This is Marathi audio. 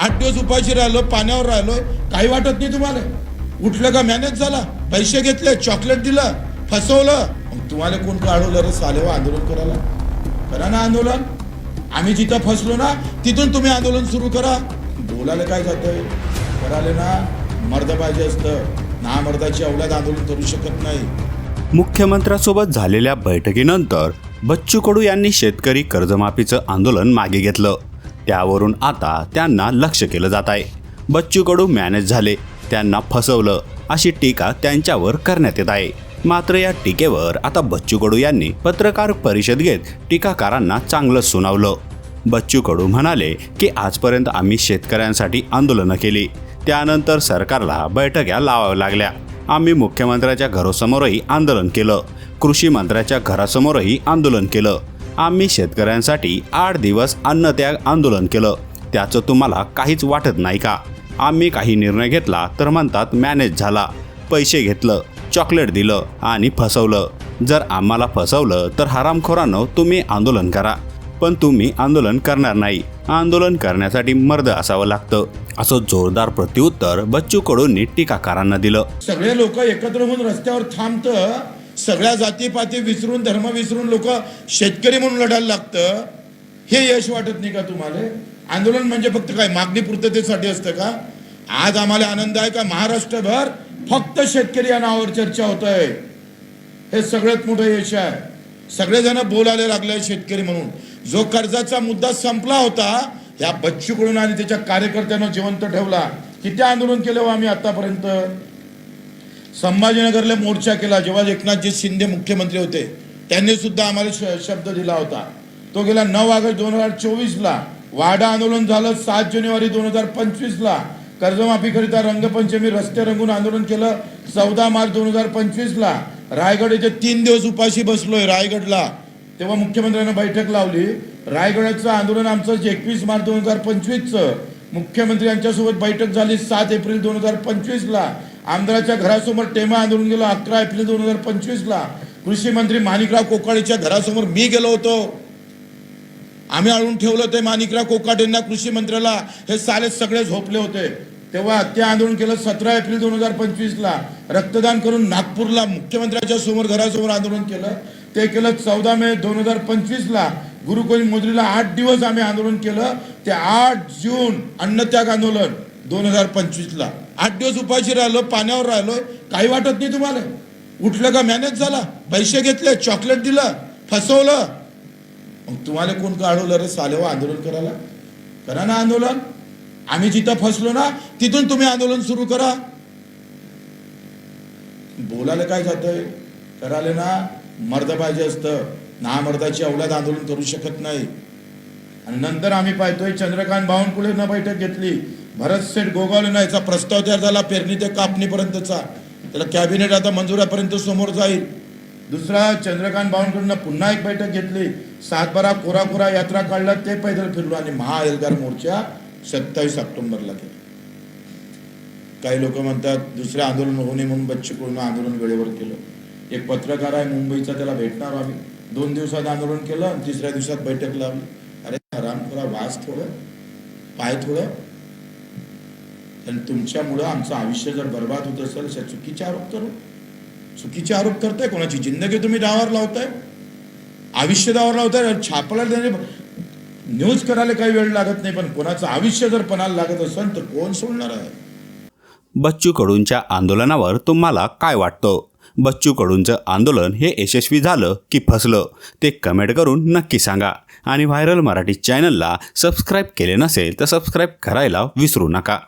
आठ दिवस उपाशी राहिलो पाण्यावर राहिलो काही वाटत नाही तुम्हाला. उठलं का मॅनेज झाला? पैसे घेतले चॉकलेट दिलं फसवलं. तुम्हाला कोण काढवलं रे साले हो, आंदोलन करायला? करा ना आंदोलन. आम्ही जिथं फसलो ना तिथून तुम्ही आंदोलन सुरू करा. बोलायला काय जातंय? करायला ना मर्द पाहिजे असतं. ना मर्दाची अवलाद आंदोलन करू शकत नाही. मुख्यमंत्र्यासोबत झालेल्या बैठकीनंतर बच्चू कडू यांनी शेतकरी कर्जमाफीचं आंदोलन मागे घेतलं. त्यावरून आता त्यांना लक्ष केलं जात आहे. बच्चू कडू मॅनेज झाले. त्यांना फसवलं. अशी टीका त्यांच्यावर करण्यात येत आहे. मात्र या टीकेवर आता बच्चू कडू यांनी पत्रकार परिषद घेत टीकाकारांना चांगलं सुनावलं. बच्चू कडू म्हणाले की आजपर्यंत आम्ही शेतकऱ्यांसाठी आंदोलनं केली. त्यानंतर सरकारला बैठक्या लावाव्या लागल्या. आम्ही मुख्यमंत्र्याच्या घरासमोरही आंदोलन केलं. कृषी मंत्र्याच्या घरासमोरही आंदोलन केलं. आम्ही शेतकऱ्यांसाठी आठ दिवस अन्नत्याग आंदोलन केलं. त्याचं तुम्हाला काहीच वाटत नाही का? आम्ही काही निर्णय घेतला तर म्हणतात मॅनेज झाला. पैसे घेतलं चॉकलेट दिलं आणि फसवलं. जर आम्हाला फसवलं तर हरामखोरांनो तुम्ही आंदोलन करा. पण तुम्ही आंदोलन करणार नाही. आंदोलन करण्यासाठी मर्द असावं लागतं. असं जोरदार प्रत्युत्तर बच्चू कडूंनी टीकाकारांना दिलं. सगळे लोक एकत्र होऊन रस्त्यावर थांबतं. सगळ्या जातीपाती विसरून धर्म विसरून लोक शेतकरी म्हणून लढायला लागतं. हे यश वाटत नाही का तुम्हाला? आंदोलन म्हणजे फक्त काय? मागणी पूर्ततेसाठी असतं का? आज आम्हाला आनंद आहे का? महाराष्ट्रभर फक्त शेतकरी या नावावर चर्चा होत आहे हे सगळ्यात मोठं यश आहे. सगळेजण बोलायला लागले शेतकरी म्हणून. जो कर्जाचा मुद्दा संपला होता या बच्चूकडून आणि त्याच्या कार्यकर्त्यांना जिवंत ठेवला. किती आंदोलन केलं हो आम्ही आतापर्यंत? संभाजीनगरला मोर्चा केला. जेव्हा एकनाथजी शिंदे मुख्यमंत्री होते त्यांनी सुद्धा आम्हाला श- शब्द दिला होता. तो गेला नऊ ऑगस्ट दोन हजार चोवीसला. वाडा आंदोलन झालं सात जानेवारी दोन हजार पंचवीसला. कर्जमाफीकरिता रंगपंचमी रस्ते रंगून आंदोलन केलं चौदा मार्च दोन हजार पंचवीसला. रायगड येथे तीन दिवस उपाशी बसलोय रायगडला. तेव्हा मुख्यमंत्र्यांना बैठक लावली. रायगडाचं आंदोलन आमचं एकवीस मार्च दोन हजार पंचवीसचं. मुख्यमंत्री यांच्यासोबत बैठक झाली सात एप्रिल दोन हजार पंचवीसला. आमदाराच्या घरासमोर टेमा आंदोलन गेलं अकरा एप्रिल दोन हजार पंचवीसला. कृषी मंत्री माणिकराव कोकाडेच्या घरासमोर मी गेलो होतो. आम्ही आणून ठेवलं ते माणिकराव कोकाटेंना कृषी मंत्र्याला. हे साले सगळे झोपले होते. तेव्हा ते आंदोलन केलं सतरा एप्रिल दोन हजार पंचवीसला. रक्तदान करून नागपूरला मुख्यमंत्र्याच्या समोर घरासमोर आंदोलन केलं. ते केलं चौदा मे दोन हजार पंचवीसला. गुरुकुल मोदरीला आठ दिवस आम्ही आंदोलन केलं. ते आठ जून अन्नत्याग आंदोलन. दोन हजार पंचवीसला. आठ दिवस उपाशी राहिलो पाण्यावर राहिलो काही वाटत नाही तुम्हाला. उठलं का मॅनेज झाला? पैसे घेतले चॉकलेट दिलं फसवलं. मग तुम्हाला कोण काढवलं रे सालेवा आंदोलन करायला? करा ना आंदोलन. आम्ही जिथं फसलो ना तिथून तुम्ही आंदोलन सुरू करा. बोलायला काय जातंय? करायला ना मर्द पाहिजे असतं. ना मर्दाची अवलाद आंदोलन करू शकत नाही. आणि नंतर आम्ही पाहतोय चंद्रकांत बावनकुळेनं बैठक घेतली. भरत सेठ याचा प्रस्ताव तयार झाला पेरणी ते कापणीपर्यंतचा. त्याला कॅबिनेट आता मंजुरापर्यंत समोर जाईल. दुसरा चंद्रकांत बावनकुळेनं पुन्हा एक बैठक घेतली. सातबारा कोरा कोरा यात्रा काढला ते पैदल फिरलो आणि महाएल्गार मोर्चा सत्तावीस ऑक्टोबरला केला काही लोक म्हणतात दुसरे आंदोलन होऊ नये म्हणून बच्चू कडून आंदोलन वेळेवर केलं. एक पत्रकार आहे मुंबईचा त्याला भेटणार आम्ही. दोन दिवसात आंदोलन केलं आणि तिसऱ्या दिवसात बैठक लावली. अरे हराम थोडा वास थोडं पाय थोडं. आणि तुमच्यामुळं आमचं आयुष्य जर बर्बाद होत असेल अशा चुकीचे आरोप करू. चुकीचे आरोप करताय कोणाची जिंदगी तुम्ही डावावर लावताय? आयुष्य डावावर लावताय छापला न्यूज करायला काही वेळ लागत नाही पण कोणाचं आयुष्य जर पणाला लागत असेल तर कोण सोडणार आहे? बच्चू कडूंच्या आंदोलनावर तुम्हाला काय वाटतं? बच्चू कडूंचं आंदोलन हे यशस्वी झालं की फसलं? ते कमेंट करून नक्की सांगा. आणि व्हायरल मराठी चॅनलला सबस्क्राईब केले नसेल तर सबस्क्राईब करायला विसरू नका.